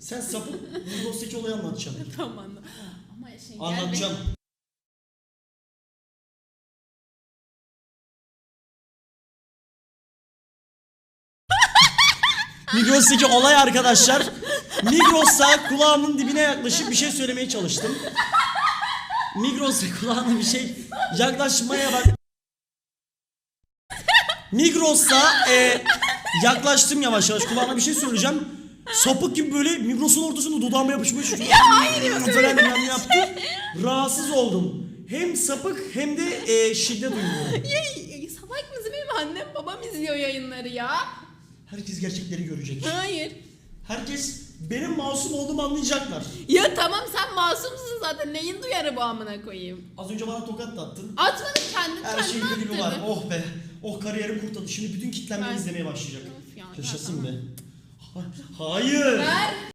Sen sapık Migros'taki olayı anlatacaksın. tamam anladım. Ama şey Anlatacağım. Migros'taki olay arkadaşlar. Migros'a kulağımın dibine yaklaşıp bir şey söylemeye çalıştım. Migros'a kulağına bir şey yaklaşmaya bak. Migros'a e, yaklaştım yavaş yavaş kulağına bir şey söyleyeceğim. Sapık gibi böyle Migros'un ortasında dudağıma yapışmış. Ya hayır falan bilmem ne yaptı. Rahatsız oldum. Hem sapık hem de e, şiddet uyguluyorum. Ya, salak mısın benim annem babam izliyor yayınları ya. Herkes gerçekleri görecek. Hayır. Herkes benim masum olduğumu anlayacaklar. Ya tamam sen masumsun zaten neyin duyarı bu amına koyayım. Az önce bana tokat da attın. Atmadım kendim Her şeyin kendime bir var. Oh be. Oh kariyerim kurtardı. Şimdi bütün kitlemleri Ben- izlemeye başlayacak. Of ya, Yaşasın tamam. be. Ha- Hayır. Ver.